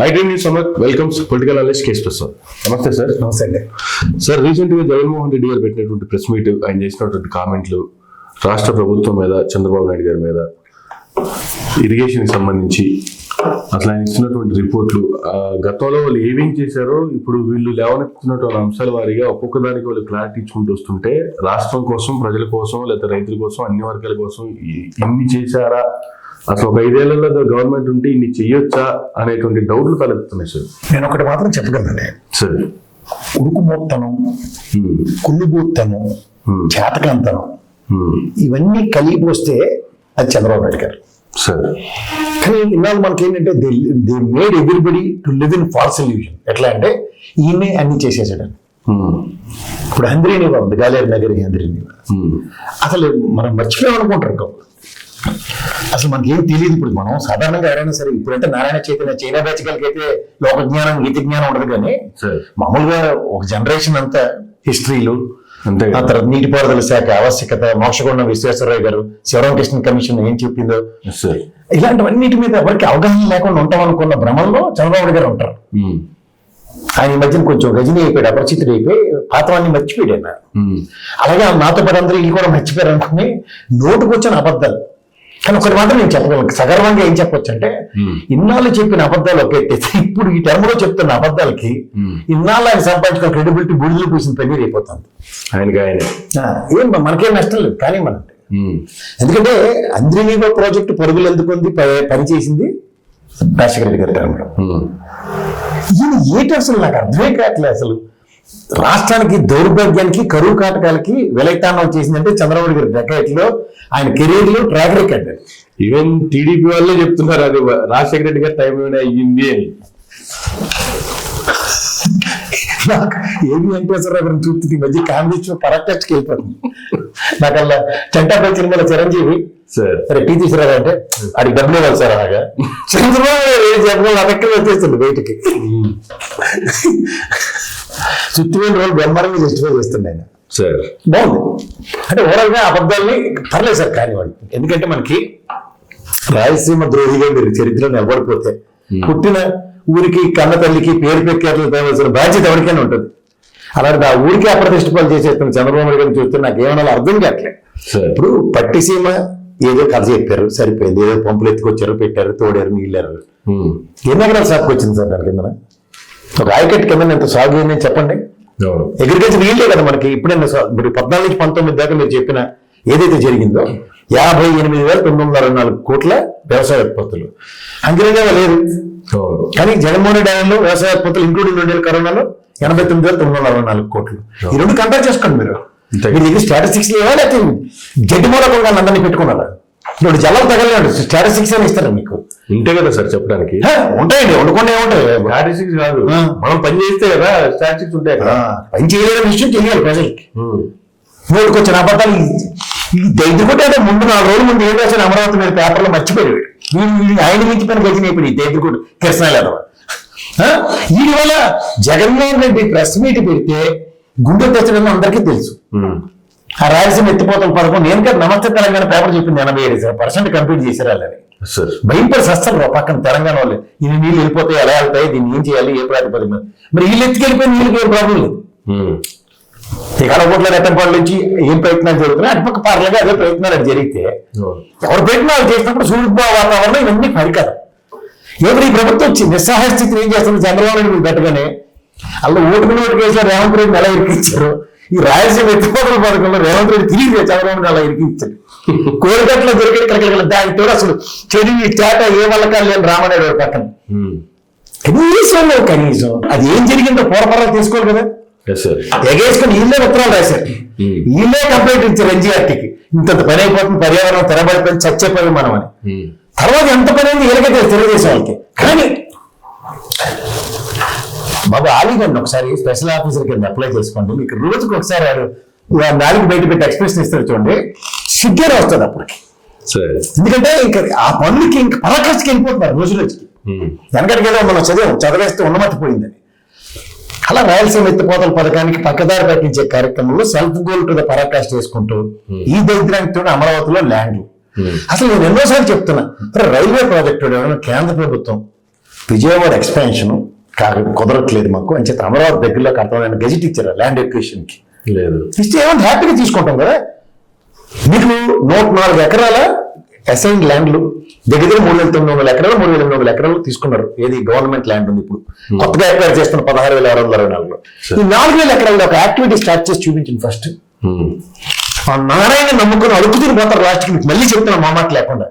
My dream news Samar welcomes political analyst KS Prasad నమస్తే sir. నమస్తే అండి. Sir రీసెంట్గా జగన్మోహన్ రెడ్డి గారు పెట్టినటువంటి ప్రెస్ మీట్ ఆయన చేసినటువంటి కామెంట్లు రాష్ట్ర ప్రభుత్వం మీద చంద్రబాబు నాయుడు గారి మీద ఇరిగేషన్కి సంబంధించి అసలు ఆయన ఇస్తున్నటువంటి రిపోర్ట్లు గతంలో వాళ్ళు ఏమేం చేశారో ఇప్పుడు వీళ్ళు లేవనెత్తున్నటువంటి అంశాల వారీగా ఒక్కొక్క దానికి వాళ్ళు క్లారిటీ ఇచ్చుకుంటూ వస్తుంటే రాష్ట్రం కోసం ప్రజల కోసం లేదా రైతుల కోసం అన్ని వర్గాల కోసం ఇన్ని చేశారా? అసలు ఒక ఐదేళ్ళలో గవర్నమెంట్ ఉంటే ఇన్ని చెయ్యొచ్చా అనేటువంటి డౌట్లు తలెత్తున్నాయి సార్ నేను ఒకటి మాత్రం చెప్పగలనండి సార్ ఉడుకుమోత్తనం హ్మ్. కుళ్ళుబూత్తనం హ్మ్. చేతకంతనం హ్మ్. ఇవన్నీ కలిగిపోస్తే అది చంద్రబాబు నాయుడు గారు సార్ కానీ ఇన్నాళ్ళు మనకి ఏంటంటే they made everybody to live in false illusion ఎట్లా అంటే ఈయనే అన్ని చేసేసాడని. ఇప్పుడు హంద్రీనివా ఉంది గాలేరు నగరి హంద్రీనివా హ్మ్. అసలు మనం మర్చిపోయామనుకుంటారు. అసలు మనకి ఏం తెలియదు ఇప్పుడు మనం. సాధారణంగా ఎవరైనా సరే ఇప్పుడంటే నారాయణ చైతన్య చైనా బ్యాచికల్కి అయితే లోక జ్ఞానం గీత జ్ఞానం ఉండదు కానీ మామూలుగా ఒక జనరేషన్ అంతా హిస్టరీలు అంతే ఆ తర్వాత నీటిపారుదల శాఖ ఆవశ్యకత మోక్షగుండం విశ్వేశ్వరరావు గారు శివరామకృష్ణ కమిషన్ ఏం చెప్పిందో. సార్. ఇలాంటివన్నిటి మీద ఎవరికి అవగాహన లేకుండా ఉంటాం అనుకున్న భ్రమంలో చంద్రబాబు గారు ఉంటారు. ఆయన ఈ మధ్యన కొంచెం గజనీ అయిపోయాడు అపరిచితుడు అయిపోయి పాతవాన్ని మర్చిపోయాడు హ్మ్. అలాగే ఆ నాతో పాటు అందరూ వీళ్ళు కూడా మర్చిపోయారు అనుకుని నోటుకు వచ్చిన అబద్ధాలు. కానీ ఒకటి మాత్రం నేను చెప్పగలను సగర్వంగా ఏం చెప్పొచ్చు అంటే. ఇన్నాళ్ళు చెప్పిన అబద్ధాలు ఎత్తు. ఇప్పుడు ఈ టర్మ్లో చెప్తున్న అబద్ధాలకి. ఇన్నాళ్ళు ఆయన సంపాదించుకున్న క్రెడిబిలిటీ బూడిదలు పూసిన పన్నీర్ అయిపోతుంది ఆయనకి ఆయనే ఏం మనకేం నష్టం లేదు కానీ మనం. ఎందుకంటే అంద్రినీవో ప్రాజెక్టు పరుగులు ఎందుకుంది పనిచేసింది రాజశేఖర రెడ్డి గారి టర్మ్లో హ్మ్. ఈయన ఏంటి అసలు నాకు అర్థమే కావట్లేదు అసలు రాష్ట్రానికి దౌర్భాగ్యానికి కరువు కాటకాలకి విలైతాండం చేసిందంటే చంద్రబాబు గారి డెకాయిట్లో ఆయన కెరీర్లో ట్రాక్ రికార్డ్ ఈవెన్ టీడీపీ వాళ్ళే చెప్తున్నారు అది రాజశేఖర రెడ్డి గారి టైం ఏమైనా అయ్యింది అని. నాకు ఏమి వెంకటేశ్వరరావు గారిని చూస్తుంది ఈ మధ్య కామెడీ పరాకాష్కి వెళ్ళిపోతుంది. నాకు అలా చంటాపై సినిమాలో చిరంజీవి సార్. సరే టీ తీసుకురారా అంటే అడిగి డబ్బులు ఇవ్వాలి సార్ అలాగా. చంద్రబాబు చెప్పడం అదక్కడ వచ్చేస్తుంది బయటికి. చుట్టుపోయిన రోజులు బ్రహ్మాండంగా జస్టిఫై చేస్తుంది ఆయన. సార్ బాగుంది. అంటే ఓవరాల్గా అబద్ధాలని పర్లేదు సార్ కానివ్వండి ఎందుకంటే మనకి రాయలసీమ ద్రోహిగా మీరు చరిత్రలో నిలబడిపోతే పుట్టిన ఊరికి కన్న తల్లికి పేరు పెట్టేట్లు తేవలసిన బాధ్యత ఎవరికైనా ఉంటుంది. అలాంటి ఆ ఊరికి అప్రతిష్ట పాలు చేసేస్తున్న చంద్రబాబు నాయుడు గారిని చూస్తే నాకు ఏమన్నా అర్థం కావట్లేదు. ఇప్పుడు పట్టిసీమ ఏదో కథ చెప్పారు సరిపోయింది. ఏదో పంపులు ఎత్తుకొచ్చారు పెట్టారు తోడారు మిగిలారు హ్మ్. ఎన్ని ఎకరాలు వచ్చింది సార్ దాని కింద ఒక ఆయకట్టు కింద ఎంత సాగు అయింది చెప్పండి. అగ్రికల్చర్ వీళ్ళే కదా మనకి. ఇప్పుడైనా మీరు పద్నాలుగు నుంచి పంతొమ్మిది దాకా మీరు చెప్పిన ఏదైతే జరిగిందో యాభై ఎనిమిది వేల తొమ్మిది వందల అరవై నాలుగు కోట్ల వ్యవసాయ ఉత్పత్తులు. అంగిరంగా లేదు. కానీ జగన్మోహన్ రెడ్డి హయాంలో వ్యవసాయ ఉత్పత్తులు ఇంక్లూడింగ్ రెండు వేల కరోనాలో ఎనభై తొమ్మిది వేల తొమ్మిది వందల అరవై నాలుగు కోట్లు. ఈ రెండు కంపేర్ చేసుకోండి మీరు. మీరు ఇది స్టాటిస్టిక్స్ లేవా లేకపోతే గడ్డి మూలకంగా అందరినీ పెట్టుకున్నారా? ఇప్పుడు జలం తగలనాడు స్టాటిస్టిక్స్ అని ఇస్తారు మీకు? ఇంతే కదా సార్ చెప్పడానికి. ఉంటాయండి వండుకునే ఉంటాయి స్టాటిస్టిక్స్ కాదు. మనం పని చేస్తే కదా స్టాటిస్టిక్స్ ఉంటాయి పని చేయలేని విషయం తెలియాలి ప్రజలకి. వచ్చిన అబద్ధాలు అంటే ముందు నాలుగు రోజుల ముందు ఏం రాసిన అమరావతి మీద పేపర్లో మర్చిపోయాడు. వీడు ఆయన మించిపోయిన గజని అయిపోయి ఈ దైద్యకుడు కృష్ణాయాదవ వీడి వల్ల జగన్మోహన్ రెడ్డి ప్రెస్ మీట్ పెడితే గుండె తెచ్చడం అందరికీ తెలుసు. ఆ రాయలసీమ ఎత్తిపోతల పథకం నేను కదా నమస్తే తెలంగాణ పేపర్ చెప్పింది ఎనభై ఏడు పర్సెంట్ కంప్లీట్ చేశారు వాళ్ళని. భయంపడి సస్తారు రా పక్కన తెలంగాణ వాళ్ళు. ఇన్ని నీళ్ళు వెళ్ళిపోతాయి ఎలా వెళ్తాయి దీన్ని ఏం చేయాలి ఏ ప్రాతిపదిక మరి వీళ్ళు ఎత్తుకెళ్ళిపోయి నీళ్ళకి ఏం ప్రాబ్లం లేదు. ఈ కలవకోట్ల రెట్టంపాడు నుంచి ఏం ప్రయత్నాలు జరుగుతున్నాయి అటుపక్క పార్లగా అదే ప్రయత్నాలు అది జరిగితే అవును. ఎవరు ప్రయత్నాలు చేసినప్పుడు సూర్యుడు వాతావరణం ఇవన్నీ పరికరం ఎవరు ఈ ప్రభుత్వం వచ్చి నిస్సహాయ స్థితిని ఏం చేస్తుంది చంద్రబాబు నాయుడు పెట్టగానే అలా ఓటుకు నోటు కేసులో రేవంత్ రెడ్డిని ఎలా ఇరికించారు ఈ రాయలసీమ ఎత్తిపోతల పథకంలో రేవంత్ రెడ్డి తిరిగి చంద్రబాబు అలా ఇరికించాడు కోరికట్లో ఇక్కడ దానికి తోడు అసలు చెడు చేట ఏ వల్లకాలు లేని పక్కన హ్మ్. కనీసం కనీసం అది ఏం జరిగిందో పూర్వపరాలు తీసుకోవాలి కదా. ఎగేసుకుని వీళ్ళే ఉత్తరాలు రాశారు. వీళ్ళే కంప్లైంట్ ఇచ్చారు ఎన్జీఆర్టీకి ఇంత పని అయిపోతుంది పర్యావరణం తెరబడిపోయింది చచ్చే పని మనం అని. తర్వాత ఎంత పని అయింది వీళ్ళకే తెలుసు తెలుగుదేశం వాళ్ళకి. కానీ బాబు ఆలీగండి ఒకసారి స్పెషల్ ఆఫీసర్ కింద అప్లై చేసుకోండి. మీకు రోజుకి ఒకసారి వాడు నాలుగు బయట పెట్టి ఎక్స్ప్రెషన్ ఇస్తారు చూడండి. సిగ్గేనే వస్తుంది అప్పటికి. ఎందుకంటే ఇంకా ఆ పనులకి ఇంకా పరాకాష్కి వెళ్ళిపోతున్నారు రోజు రోజుకి. వెనకటికి ఏదో మనం చదివాం చదివేస్తే ఉన్నమతి పోయిందని. అలా రాయలసీమ ఎత్తిపోతల పథకానికి పక్కదారి పట్టించే కార్యక్రమంలో సెల్ఫ్ గోల్ టు ద పరాకాష్ట చేసుకుంటూ ఈ దరిద్రానికి అమరావతిలో ల్యాండ్లు Hmm. అసలు నేను ఎన్నోసార్లు చెప్తున్నా రైల్వే ప్రాజెక్టు కేంద్ర ప్రభుత్వం విజయవాడ ఎక్స్పాన్షన్ కుదరట్లేదు మాకు అని చెప్పి అమరావతి దగ్గరలో కడతామని గెజిట్ ఇచ్చారు ల్యాండ్ ఎక్విజిషన్కి లేదు. ఇస్తే ఏమంటే హ్యాపీగా తీసుకుంటాం కదా. మీకు నూట నాలుగు ఎకరాల అసైన్ ల్యాండ్లు దగ్గర దగ్గర మూడు వేల తొమ్మిది వందల ఎకరాలు మూడు వేల ఎనిమిది వందల ఎకరాలు తీసుకున్నారు. ఏది గవర్నమెంట్ ల్యాండ్ ఉంది ఇప్పుడు. కొత్తగా ఎక్వైర్ చేస్తున్న పదహారు వేల ఆరు వందల అరవై నాలుగులో. ఈ నాలుగు వేల ఎకరాల్లో ఒక యాక్టివిటీ స్టార్ట్ చేసి చూపించింది ఫస్ట్ ఉమ్. ఆ నారాయణ నమ్ముకుని అడుగుతుని పోతారు లాస్ట్కి. మీకు మళ్ళీ చెప్తున్నా మా మాట లేకుండా.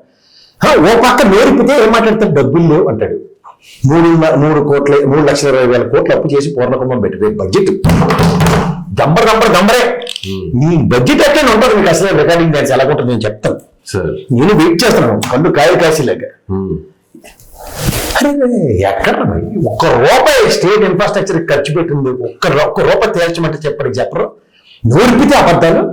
ఓ పక్క నేర్పితే ఏం మాట్లాడతాడు డబ్బులు అంటాడు. మూడు మూడు కోట్ల మూడు లక్షల ఇరవై వేల కోట్లు అప్పు చేసి పూర్ణకుంభం పెట్టి రేపు బడ్జెట్ దంబర్ దంబర్ దంబరే నీ బడ్జెట్ అట్లనే ఉంటుంది మీకు అసలు రికార్డింగ్ డాన్స్ ఎలా ఉంటుంది నేను చెప్తాను. సార్ నేను వెయిట్ చేస్తున్నాను. కళ్ళు కాయలు కాసేలాగా ఉమ్. అరే ఎక్కడ ఒక్క రూపాయి స్టేట్ ఇన్ఫ్రాస్ట్రక్చర్ ఖర్చు పెట్టింది. ఒక్క ఒక్క రూపాయి తేల్చమంటే చెప్పరు చెప్పరు. నోరిపితే అబద్ధాలు.